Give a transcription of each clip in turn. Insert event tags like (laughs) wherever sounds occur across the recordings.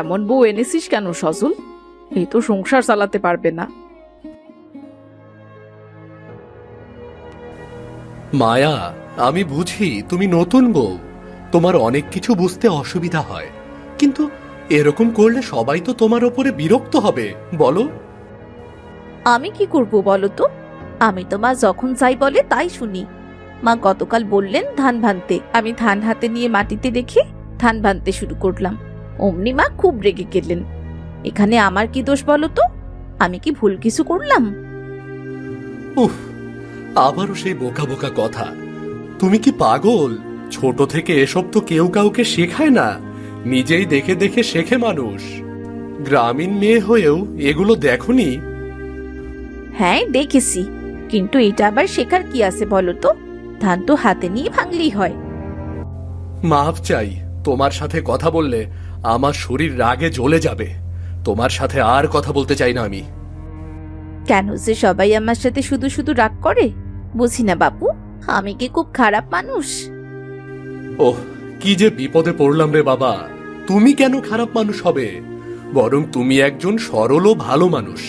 এমন বউ এনেছিস কেন সজল? এই তো সংসার চালাতে পারবে না। মায়া আমি বুঝি তুমি নতুন বউ। তোমার অনেক কিছু বুঝতে অসুবিধা হয়। কিন্তু এরকম করলে সবাই তো তোমার ওপরে বিরক্ত হবে বলো। আমি কি করব বলো তো? আমি তো মা যখন চাই বলে তাই শুনি। মা গতকাল বললেন ধান ভানতে। আমি ধান হাতে নিয়ে মাটিতে রেখে ধান ভানতে শুরু করলাম। অমনি মা খুব রেগে গেলেন। এখানে আমার কি দোষ বলো তো? আমি কি ভুল কিছু করলাম? উফ আবারও সেই বোকা বোকা কথা। তুমি কি পাগল? ছোট থেকে এসব তো কেউ কাউকে শেখায় না। নিজেই দেখে দেখে শেখে মানুষ। গ্রামীণ মেয়ে হয়েও এগুলো দেখনি? হ্যাঁ দেখেছি। কিন্তু এটা আবার শেখার কি আছে বলো তো? ধান তো হাতে নিয়ে ভাঙলেই হয়। মাফ চাই তোমার সাথে কথা বললে আমার শরীর রাগে জ্বলে যাবে। তোমার সাথে আর কথা বলতে চাই না আমি। কেন যে সবাই আমার সাথে শুধু শুধু রাগ করে? বুঝি না বাপু আমি কি খুব খারাপ মানুষ? ওহ কি যে বিপদে পড়লাম রে বাবা। তুমি কেন খারাপ মানুষ হবে? বরং তুমি একজন সরল ও ভালো মানুষ।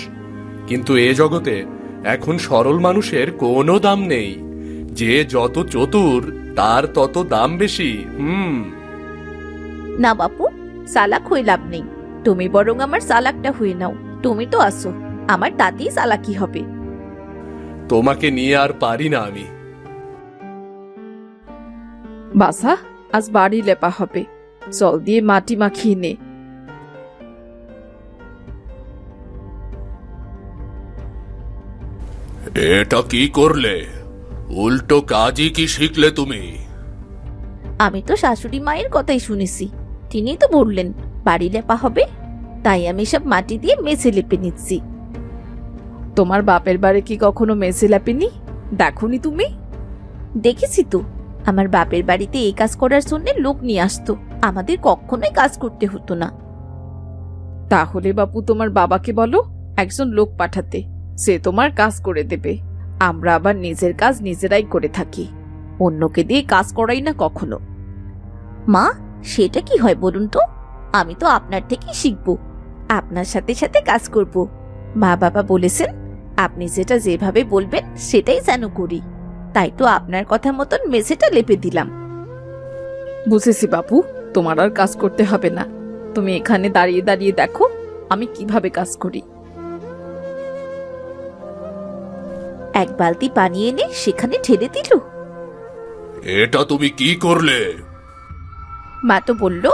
কিন্তু এ জগতে এখন সরল মানুষের কোনো দাম নেই। যে যত চতুর তার তত দাম বেশি হুম। না বাপু সালাক হয়ে লাভ নেই। তুমি বরং আমার সালাকটা হয়ে নাও। তুমি তো আসো। আমার তাতেই সালাকি হবে। তোমাকে নিয়ে আর পারি না আমি। বাসা আজ বাড়ি লেপা হবে। জল দিয়ে মাটি মাখিয়ে নে। এটা কি করলে? উল্টো কাজই কি শিখলে তুমি? আমি তো শাশুড়ি মায়ের কথাই শুনেছি। তিনি তো বললেন বাড়ি লেপা হবে তাই আমি সব মাটি দিয়ে মেঝে লেপে নিচ্ছি। তোমার বাপের বাড়ি কি কখনো মেসে ল্যাপেনি দেখনি তুমি? দেখেছি তো আমার বাপের বাড়িতে এই কাজ করার জন্য লোক নিয়ে আসতো আমাদের কখনোই কাজ করতে হতো না। তাহলে বাপু তোমার বাবাকে বলো একজন লোক পাঠাতে সে তোমার কাজ করে দেবে। আমরা আবার নিজের কাজ নিজেরাই করে থাকি অন্যকে দিয়ে কাজ করাই না কখনো। মা সেটা কি হয় বলুন তো? আমি তো আপনার থেকেই শিখব। আপনার সাথে সাথে কাজ করব। মা বাবা বলেছেন আপনি যেটা যেভাবে বলবেন সেটাই যেন করি। তাই তো আপনার কথা মতন মেঝেটা লেপে দিলাম। বুঝেছি বাপু তোমার আর কাজ করতে হবে না। তুমি এখানে দাঁড়িয়ে দাঁড়িয়ে দেখো আমি কীভাবে কাজ করি। এক বালতি পানি এনে সেখানে ঠেলে দিল। এটা তুমি কি করলে? মা তো বলল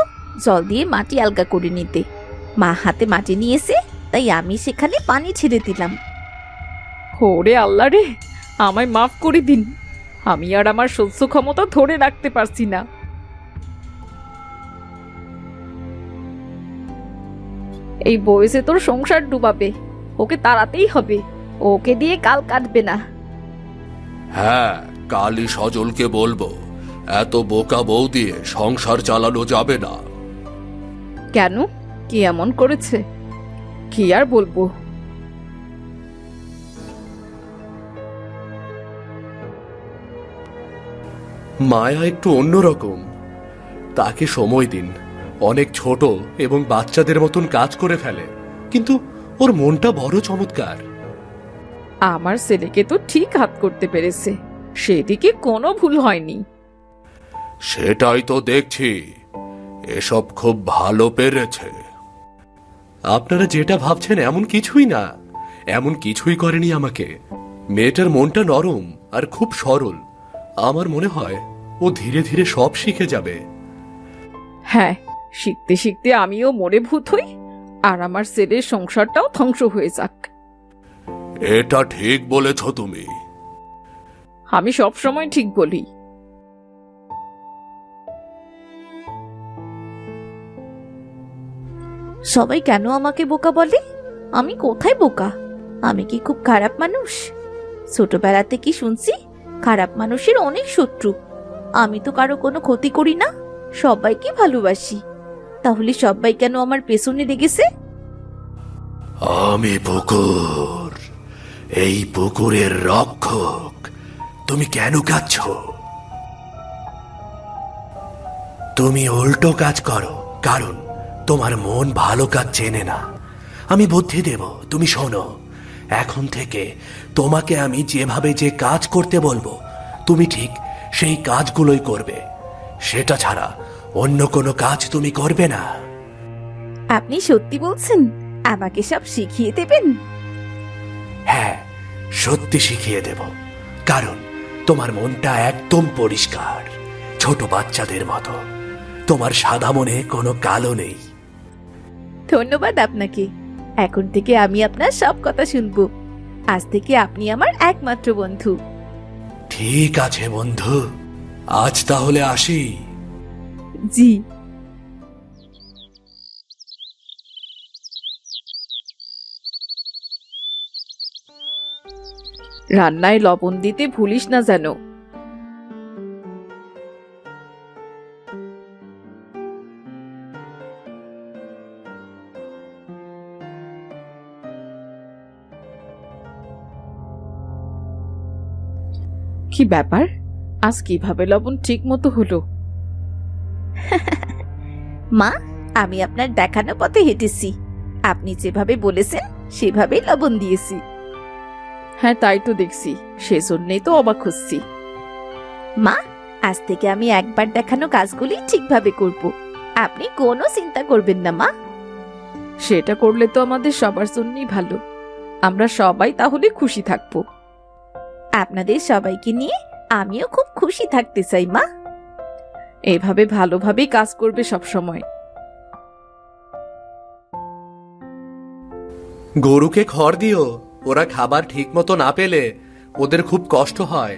জল দিয়ে মাটি আলগা করে নিতে। মা হাতে মাটি নিয়েছে তাই আমি সেখানে পানি ছেড়ে দিলাম। ওরে আল্লাহ রে আমায় মাফ করে দিন। আমি আর আমার সহ্য ক্ষমতা ধরে রাখতে পারছি না। এই বয়সে তোর সংসার ডুবাবে ওকে তাড়াতেই হবে ওকে দিয়ে কাল কাটবে না। হ্যাঁ কালই সজলকে বলব। এত বোকা বউ দিয়ে সংসার চালানো যাবে না। কেন? কি এমন করেছে? কি আর বলব? মায়া একটু অন্যরকম। তাকে সময় দিন। অনেক ছোট এবং বাচ্চাদের মতন কাজ করে ফেলে। কিন্তু ওর মনটা বড় চমৎকার। আমার ছেলেকে তো ঠিক হাত করতে পেরেছে। সেদিকে কোনো ভুল হয়নি। সেটাই তো দেখছি। এসব খুব ভালো পেরেছে। আপনারা যেটা ভাবছেন এমন কিছুই না। এমন কিছুই করেনি আমাকে। মেয়েটার মনটা নরম আর খুব সরল। আমার মনে হয় ও ধীরে ধীরে সব শিখে যাবে। হ্যাঁ শিখতে শিখতে আমিও মরে ভূত হই আর আমার ছেলের সংসারটাও ধ্বংস হয়ে যাক। এটা ঠিক বলেছ তুমি। আমি সব সময় ঠিক বলি। সবাই কেন আমাকে বোকা বলে? আমি কোথায় বোকা? আমি কি খুব খারাপ মানুষ? ছোটবেলাতে কি শুনছি, খারাপ মানুষের অনেক শত্রু। আমি তো কারও কোনো ক্ষতি করি না, সবাইকে ভালোবাসি। তাহলে সবাই কেন আমার পেছনে লেগেছে? আমি পুকুর। এই পুকুরের রক্ষক। তুমি কেন কাঁদছ? তুমি উল্টো কাজ করো, কারণ তোমার মন ভালো কাজ চেনে না। আমি বুদ্ধি দেব তুমি শোনো। এখন থেকে তোমাকে আমি যেভাবে যে কাজ করতে বলব তুমি ঠিক সেই কাজগুলোই করবে। সেটা ছাড়া অন্য কোনো কাজ তুমি করবে না। আপনি সত্যি বলছেন? আমাকে সব শিখিয়ে দেবেন? হ্যাঁ সত্যি শিখিয়ে দেব। কারণ তোমার মনটা একদম পরিষ্কার ছোট বাচ্চাদের মতো। তোমার সাদা মনে কোনো কালো নেই। ধন্যবাদ আপনাকে। এখন থেকে আমি আপনার সব কথা শুনব। আজ থেকে আপনি আমার একমাত্র বন্ধু। ঠিক আছে বন্ধু। আজ তাহলে আসি। জি। রান্নায় লবণ দিতে ভুলিস না যেন। ব্যাপার? আজ কীভাবে লবণ ঠিক মতো হলো? (laughs) মা আমি আপনার দেখানো পথে হেঁটেছি। আপনি যেভাবে বলেছেন সেভাবেই লবণ দিয়েছি। হ্যাঁ তাই তো দেখছি। সেজন্যই তো অবাক হচ্ছি। মা আজ থেকে আমি একবার দেখানো কাজগুলি ঠিকভাবে করব। আপনি কোনো চিন্তা করবেন না মা। সেটা করলে তো আমাদের সবার জন্যই ভালো। আমরা সবাই তাহলে খুশি থাকব। আপনাদের সবাইকে নিয়ে আমিও খুব খুশি থাকতে চাই মা। এভাবে ভালোভাবেই কাজ করবে সব সময়। গরুকে খড় দিও ওরা খাবার ঠিক মতো না পেলে ওদের খুব কষ্ট হয়।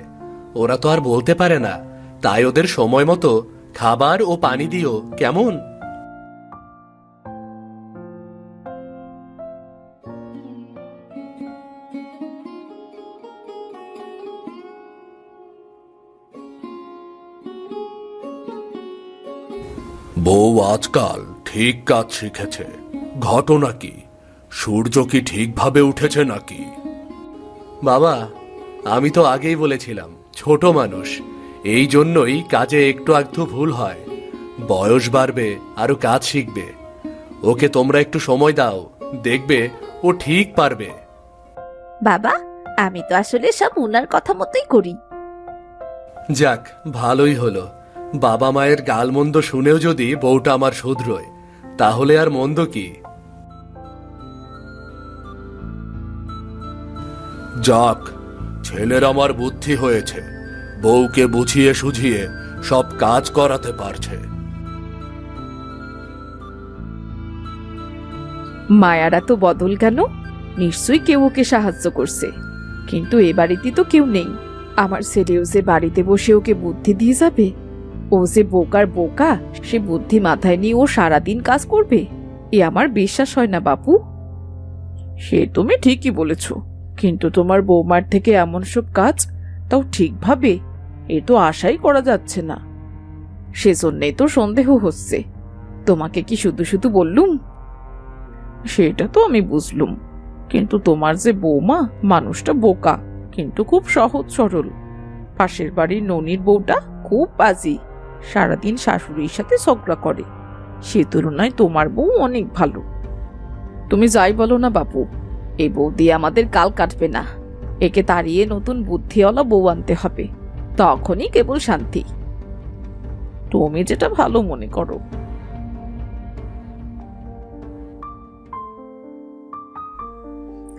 ওরা তো আর বলতে পারে না তাই ওদের সময় মতো খাবার ও পানি দিও কেমন? বউ আজকাল ঠিক কাজ শিখেছে। ঘটনা কি? সূর্য কি ঠিকভাবে উঠেছে নাকি? বাবা আমি তো আগেই বলেছিলাম ছোট মানুষ। এই জন্যই কাজে একটু একটু ভুল হয়। বয়স বাড়বে আরও কাজ শিখবে। ওকে তোমরা একটু সময় দাও দেখবে ও ঠিক পারবে। বাবা আমি তো আসলে সব উনার কথা মতোই করি। যাক ভালোই হলো। বাবা মায়ের গালমন্দ শুনেও যদি বউটা আমার শুধরোয় তাহলে আর মন্দ কি? যাক ছেলের আমার বুদ্ধি হয়েছে। বউকে বুঝিয়ে সুঝিয়ে সব কাজ করাতে পারছে। মায়ারা তো বদল কেন নিশ্চয়ই কেউ ওকে সাহায্য করছে। কিন্তু এ বাড়িতে তো কেউ নেই। আমার ছেলেও যে বাড়িতে বসে ওকে বুদ্ধি দিয়ে যাবে ও যে বোকার বোকা, সে বুদ্ধি মাথায় নিয়ে ও সারাদিন কাজ করবে? এ আমার বিশ্বাস হয় না, বাপু। সে তুমি ঠিকই বলেছ, কিন্তু তোমার বৌমার থেকে এমন সব কাজ তাও ঠিকভাবে এ তো আশাই করা যাচ্ছে না। সেজন্যই তো সন্দেহ হচ্ছে। তোমাকে কি শুধু শুধু বললুম? সেটা তো আমি বুঝলুম, কিন্তু তোমার যে বৌমা, মানুষটা বোকা, কিন্তু খুব সহজ সরল। পাশের বাড়ির ননির বউটা খুব বাজি। সারাদিন শাশুড়ির সাথে ঝগড়া করে। সে তুলনায় তোমার বউ অনেক ভালো। তুমি যাই বলো না বাপু এই বউ দিয়ে আমাদের কাল কাটবে না। একে তাড়িয়ে নতুন বুদ্ধিওয়ালা বউ আনতে হবে। তখনই কেবল শান্তি। তুমি যেটা ভালো মনে করো।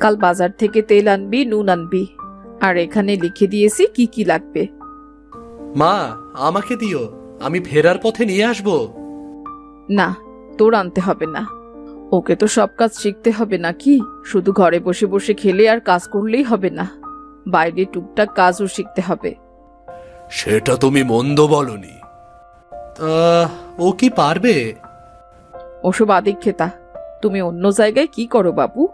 কাল বাজার থেকে তেল আনবি, নুন আনবি। আর এখানে লিখে দিয়েছি কি কি লাগবে। মা, আমাকে দিও। আমি ফেরার পথে নিয়ে আসব। না তোর আনতে হবে না। ওকে তো সব কাজ শিখতে হবে নাকি? শুধু ঘরে বসে বসে খেলে আর কাজ করলেই হবে না। বাইরে টুকটাক কাজও শিখতে হবে। সেটা তুমি মন্দ বলনি। আহ, ও কি পারবে? ওসব আদিক্ষেতা তুমি অন্য জায়গায় কি করো বাবু?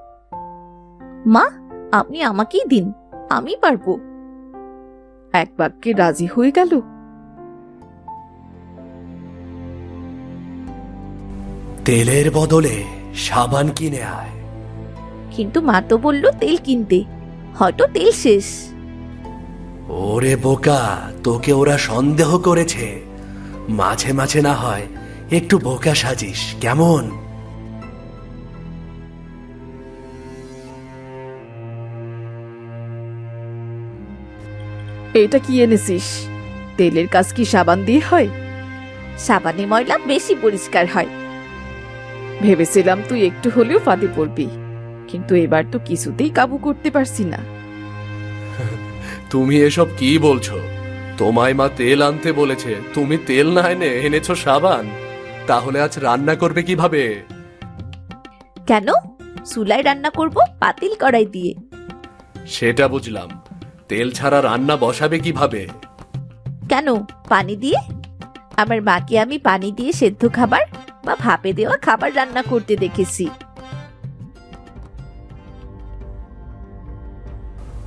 মা আপনি আমাকেই দিন আমি পারব। এক বাক্যে রাজি হয়ে গেল। তেলের বদলে সাবান কিনে আয়। কিন্তু মা তো বলল তেল কিনতে। হয়তো তেল শেষ। ওরে বোকা তোকে ওরা সন্দেহ করেছে। মাঝে মাঝে না হয় একটু বোকা সাজিস কেমন? এটা কি এনেছিস? তেলের কাজ কি সাবান দিয়ে হয়? সাবানে ময়লা বেশি পরিষ্কার হয়। ভেবেছিলাম তুই একটু হলেও ফাঁদে পড়বি কিন্তু এবার তো কিছুতেই কাবু করতে পারছি না। (laughs) তুমি এসব কি বলছো? তোমায় মা তেল আনতে বলেছে তুমি তেল না এনে এনেছো সাবান তাহলে আজ রান্না করবে কীভাবে? কেন? চুলায় রান্না করব পাতিল কড়াই দিয়ে। সেটা বুঝলাম। তেল ছাড়া রান্না বসাবে কীভাবে? কেন? পানি দিয়ে? আমার মাকে আমি পানি দিয়ে সেদ্ধ খাবার বা ভাপে দেওয়া খাবার রান্না করতে দেখেছি।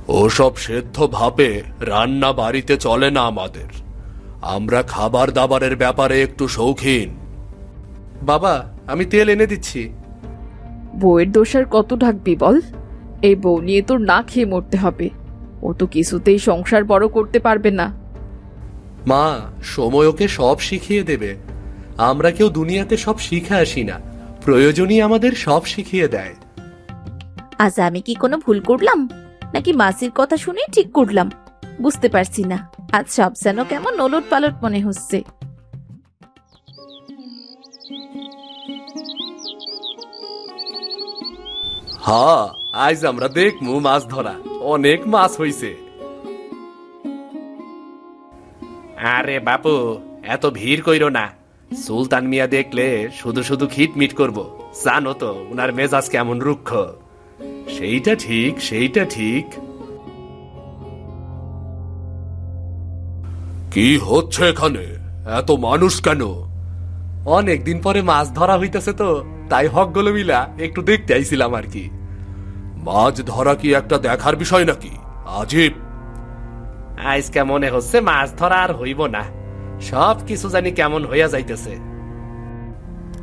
ওসব সেদ্ধ ভাবে রান্না বাড়িতে চলে না আমাদের। আমরা খাবার দাবারের ব্যাপারে একটু শৌখিন। বাবা আমি তেল এনে দিচ্ছি। বউয়ের দোষার কত ঢাকবি বল? এই বউ নিয়ে তোর না খেয়ে মরতে হবে। ও তো কিছুতেই সংসার বড় করতে পারবে না। মা সময় ওকে সব শিখিয়ে দেবে। আমরা কেউ দুনিয়াতে সব শিখে আসি না। প্রয়োজনই আমাদের সব শিখিয়ে দেয়। আজ আমি কি কোনো ভুল করলাম? নাকি মাসির কথা শুনেই ঠিক করলাম? বুঝতে পারছি না। আজ সব যেন কেমন ওলট পালট মনে হচ্ছে। হ্যাঁ আজ আমরা দেখমু মাছ ধরা। অনেক মাছ হইছে। আরে বাপু এত ভিড় কইরো না। সুলতান মিয়া দেখলে শুধু শুধু খিটমিট করব। জানো তো উনার মেজাজ কেমন রুক্ষ। সেইটা ঠিক সেইটা ঠিক। কি হচ্ছে এখানে? এত মানুষ কেন? অনেক দিন পরে মাছ ধরা হইতেছে তো তাই হকগুলো মিলা একটু দেখতে আইছিলাম আর কি। মাছ ধরা কি একটা দেখার বিষয় নাকি? আজীব। আজকে মনে হচ্ছে মাছ ধরা আর হইব না। সব কিছু জানি কেমন হইয়া যাইতেছে।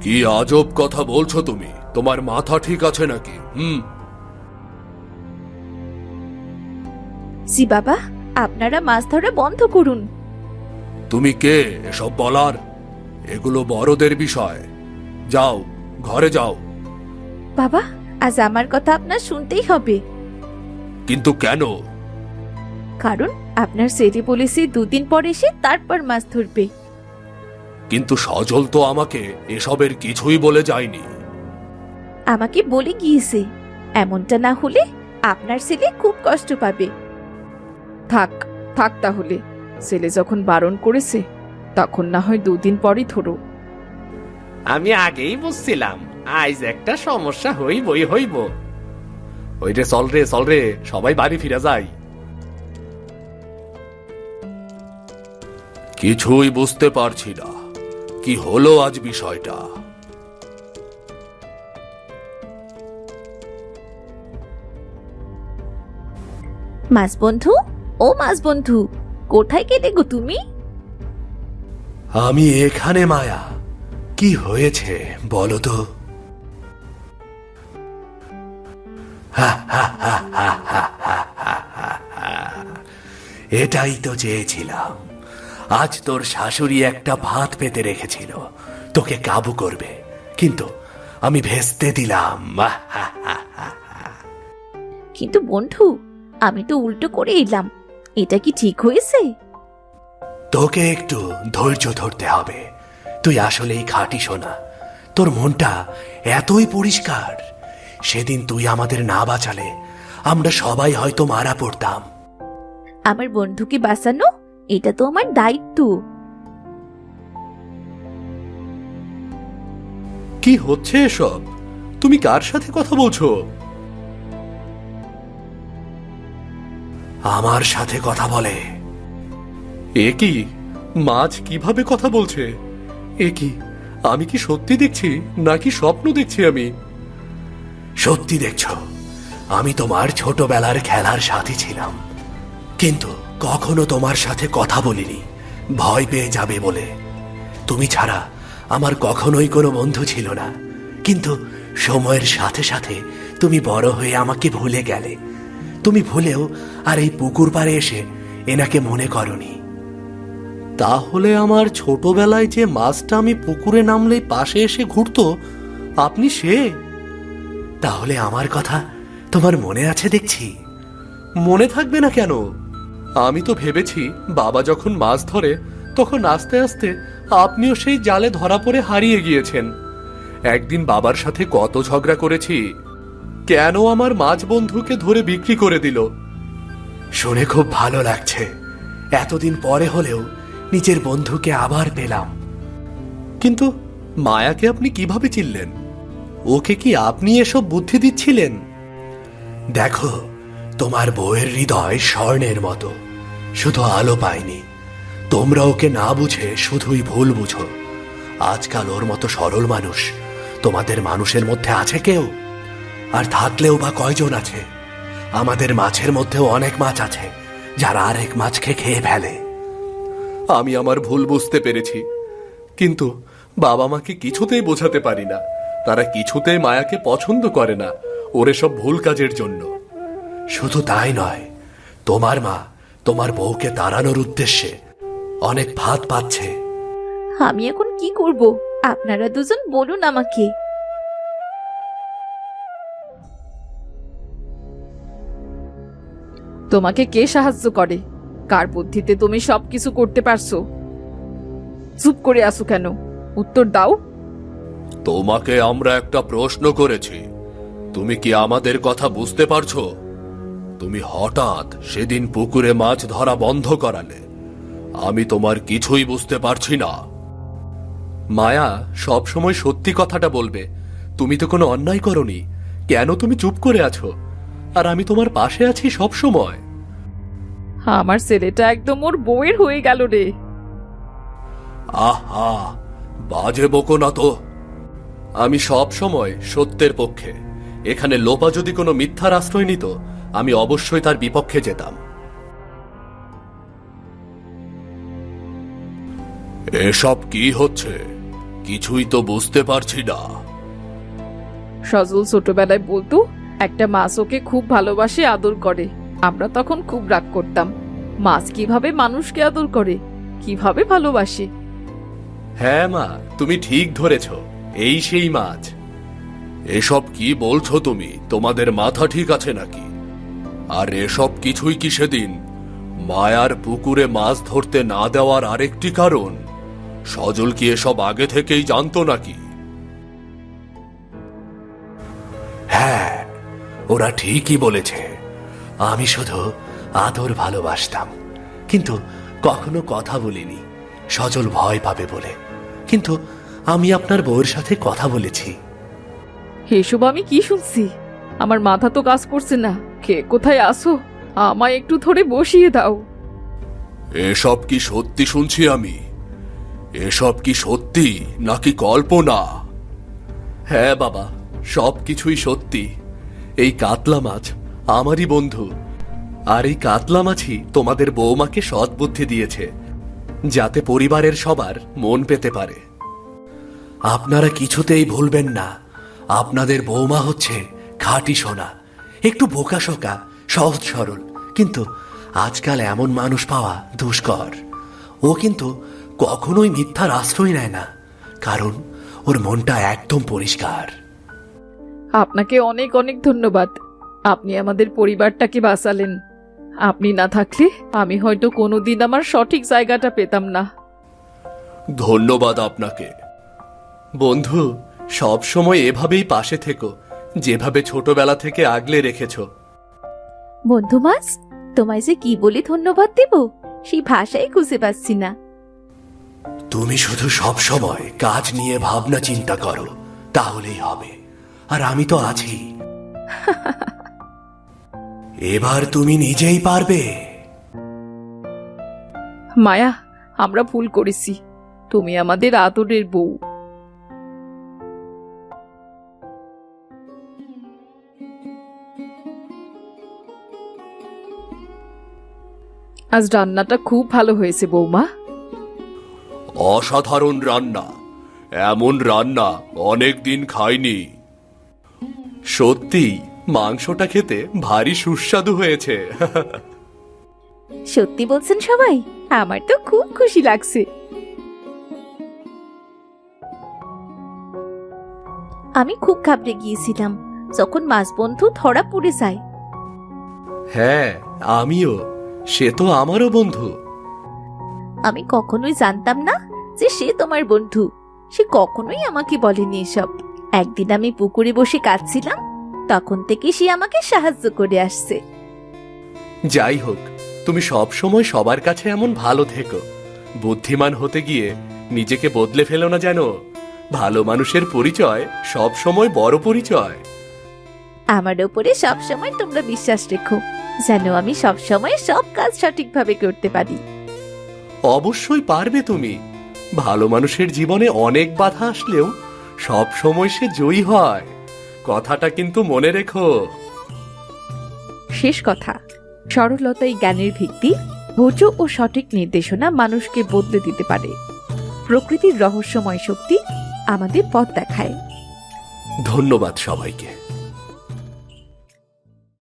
কি আজব কথা বলছো তুমি? তোমার মাথা ঠিক আছে নাকি? হুম। জি বাবা আপনারা মাছ ধরা বন্ধ করুন। তুমি কে এসব বলার? এগুলো বড়দের বিষয়। যাও ঘরে যাও। বাবা আজ আমার কথা আপনার শুনতেই হবে। কিন্তু কেন? কারণ আপনার সেটি পুলিশই দুদিন পর এসে তারপর মাছ ধরবে। কিন্তু সজল তো আমাকে এসবের কিছুই বলে যায়নি। আমাকে বলে গিয়েছে এমনটা না হলে আপনার ছেলে খুব কষ্ট পাবে। থাক থাক তাহলে ছেলে যখন বারণ করেছে তখন না হয় দুদিন পরই ধরো। আমি আগেই বুঝছিলাম আজ একটা সমস্যা হইবই হইব। ওই রে চল রে চল রে সবাই বাড়ি ফিরে যাই। কিছুই বুঝতে পারছি না। কি হলো আজ বিষয়টা? মাছ বন্ধু ও মাছ বন্ধু কোথায় কেটে গো তুমি? আমি এখানে মায়া। কি হয়েছে বলো তো? (laughs) এটাই তো চেয়েছিলাম। আজ তোর শাশুড়ি একটা ভাত পেতে রেখেছিল। তোকে কাবু করবে। কিন্তু আমি ভেস্তে দিলাম। কিন্তু বন্ধু আমি তো উল্টো করে এলাম। এটা কি ঠিক হয়েছে? তোকে একটু ধৈর্য ধরতে হবে। তুই আসলেই খাঁটি সোনা। তোর মনটা এতই পরিষ্কার। সেদিন তুই আমাদের না বাঁচালে আমরা সবাই হয়তো মারা পড়তাম। আমার বন্ধুকে বাঁচানো? এটা তো আমার দায়িত্ব। কি হচ্ছে এসব? তুমি কার সাথে কথা বলছো? আমার সাথে কথা বলে। এ কি? মাছ কীভাবে কথা বলছে? এ কি? আমি কি সত্যি দেখছি, নাকি স্বপ্ন দেখছি আমি? সত্যি দেখছ, আমি তোমার ছোটবেলার খেলার সাথী ছিলাম। কিন্তু কখনো তোমার সাথে কথা বলিনি। ভয় পেয়ে যাবে বলে। তুমি ছাড়া আমার কখনোই কোনো বন্ধু ছিল না। কিন্তু সময়ের সাথে সাথে তুমি বড় হয়ে আমাকে ভুলে গেলে। তুমি ভুলেও আর এই পুকুর পাড়ে এসে এনাকে মনে করনি। তাহলে আমার ছোটবেলায় যে মাছটা আমি পুকুরে নামলে পাশে এসে ঘুরত, আপনি সে? তাহলে আমার কথা তোমার মনে আছে দেখছি। মনে থাকবে না কেন? আমি তো ভেবেছি বাবা যখন মাছ ধরে তখন আস্তে আস্তে আপনিও সেই জালে ধরা পড়ে হারিয়ে গিয়েছেন। একদিন বাবার সাথে কত ঝগড়া করেছি। কেন আমার মাছ বন্ধুকে ধরে বিক্রি করে দিল? শুনে খুব ভালো লাগছে। এতদিন পরে হলেও নিজের বন্ধুকে আবার পেলাম। কিন্তু মায়াকে আপনি কীভাবে চিনলেন? ওকে কি আপনি এসব বুদ্ধি দিচ্ছিলেন? দেখো তোমার বউয়ের হৃদয় স্বর্ণের মতো। শুধু আলো পায়নি তোমরা ওকে না বুঝে শুধুই ভুল বুঝো। আজকাল ওর মতো সরল মানুষ তোমাদের মানুষের মধ্যে আছে কেউ? আর থাকলেও বা কয়জন আছে? আমাদের মাছের মধ্যেও অনেক মাছ আছে, যারা আরেক মাছকে খেয়ে ফেলে। আমি আমার ভুল বুঝতে পেরেছি। কিন্তু বাবা মাকে কিছুতেই বোঝাতে পারি না। তারা কিছুতেই মায়াকে পছন্দ করে না, ওরে সব ভুল কাজের জন্য। শুধু তাই নয় তোমার মা তোমার বউকে তাড়ানোর উদ্দেশ্যে অনেক ভাত পাচ্ছে। আমি এখন কি করব? আপনারা দুজন বলুন আমাকে। তোমাকে কে সাহায্য করে? কার বুদ্ধিতে তুমি সবকিছু করতে পারছ? চুপ করে আসো কেন? উত্তর দাও। তোমাকে আমরা একটা প্রশ্ন করেছি। তুমি কি আমাদের কথা বুঝতে পারছ? তুমি হঠাৎ সেদিন পুকুরে মাছ ধরা বন্ধ করালে আমি তোমার কিছুই বুঝতে পারছি না। মায়া সব সময় সত্যি কথাটা বলবে তুমি তো কোনো অন্যায় করনি কেন তুমি চুপ করে আছো? আর আমি তোমার পাশে আছি সব সময় আমার ছেলেটা একদম ওর বউয়ের হয়ে গেল রে। আহা বাজে বকো না তো। আমি সব সময় সত্যের পক্ষে এখানে লোপা যদি কোনো মিথ্যার আশ্রয় নিত আমি অবশ্যই তার বিপক্ষে যেতাম। এসব কি হচ্ছে? কিছুই তো বুঝতে পারছি না। সজল ছোটবেলায় বলতো একটা মাছ ওকে খুব ভালোবাসে আদর করে। আমরা তখন খুব রাগ করতাম মাছ কীভাবে মানুষকে আদর করে কীভাবে ভালোবাসে। হ্যাঁ মা তুমি ঠিক ধরেছ এই সেই মাছ। এসব কি বলছো তুমি? তোমাদের মাথা ঠিক আছে নাকি? আর এসব কিছুই কি সেদিন? মায়ার পুকুরে মাছ ধরতে না দেওয়ার আরেকটি কারণ? সজল কি এসব আগে থেকেই জানতো নাকি? হ্যাঁ ওরা ঠিকই বলেছে। আমি শুধু আদর ভালোবাসতাম। কিন্তু কখনো কথা বলিনি। সজল ভয় পাবে বলে। কিন্তু আমি আপনার বউয়ের সাথে কথা বলেছি। এসব আমি কি শুনছি? আমার মাথা তো কাজ করছে না। কে কোথায় আসো আমায় একটু ধরে বসিয়ে দাও। এসব কি সত্যি শুনছি আমি? এসব কি সত্যি নাকি কল্পনা? হ্যাঁ বাবা, সব কিছুই সত্যি। এই কাতলা মাছ আমারই বন্ধু। আর এই কাতলা মাছই তোমাদের বৌমাকে সৎ বুদ্ধি দিয়েছে, যাতে পরিবারের সবার মন পেতে পারে। আপনারা কিছুতেই ভুলবেন না। আপনাদের বৌমা হচ্ছে খাঁটি সোনা। একটু বোকা বোকাশোকা সহজ সরল। কিন্তু আজকাল এমন মানুষ পাওয়া দুষ্কর। ও কিন্তু কখনোই মিথ্যার আশ্রয় নেয় না কারণ ওর মনটা একদম পরিষ্কার। আপনাকে অনেক অনেক ধন্যবাদ। আপনি আমাদের পরিবারটাকে বাঁচালেন। আপনি না থাকলে আমি হয়তো কোনোদিন আমার সঠিক জায়গাটা পেতাম না। ধন্যবাদ আপনাকে। বন্ধু সব সময় এভাবেই পাশে থেকো। যেভাবে ছোটবেলা থেকে আগলে রেখেছো। বন্ধু মাছ তোমায় যে কি বলে ধন্যবাদ দেব সেই ভাষাই খুঁজে পাচ্ছি না। তুমি শুধু সব সময় কাজ নিয়ে ভাবনা চিন্তা করো তাহলেই হবে। আর আমি তো আছি। (laughs) এবার তুমি নিজেই পারবে। মায়া আমরা ভুল করেছি। তুমি আমাদের আদরের বউ। আজ রান্নাটা খুব ভালো হয়েছে বৌমা। অসাধারণ রান্না। এমন রান্না অনেক দিন খাইনি। সত্যি মাংসটা খেতে ভারী সুস্বাদু হয়েছে। সত্যি বলছেন সবাই? আমার তো খুব খুশি লাগছে। আমি খুব ঘাবড়ে গিয়েছিলাম যখন মাছ বন্ধু ধরা পড়ে যায়। হ্যাঁ আমিও। সে তো আমারও বন্ধু। আমি কখনোই জানতাম না যে সে তোমার বন্ধু। সে কখনোই আমাকে বলেনি এসব। একদিন আমি পুকুরে বসে কাঁদছিলাম তখন থেকে সে আমাকে সাহায্য করে আসছে। যাই হোক তুমি সব সময় সবার কাছে এমন ভালো থেকো। বুদ্ধিমান হতে গিয়ে নিজেকে বদলে ফেলো না যেন। ভালো মানুষের পরিচয় সব সময় বড় পরিচয়। আমার ওপরে সবসময় তোমরা বিশ্বাস রেখো। যেন আমি সবসময় সব কাজ সঠিকভাবে করতে পারি। অবশ্যই পারবে তুমি। ভালো মানুষের জীবনে অনেক বাধা আসলেও সব সময় সে জয়ী হয়। কথাটা কিন্তু মনে রেখো। শেষ কথা। সরলতাই জ্ঞানের ভিত্তি ধৈর্য ও সঠিক নির্দেশনা মানুষকে বদলে দিতে পারে। প্রকৃতির রহস্যময় শক্তি আমাদের পথ দেখায়। ধন্যবাদ সবাইকে।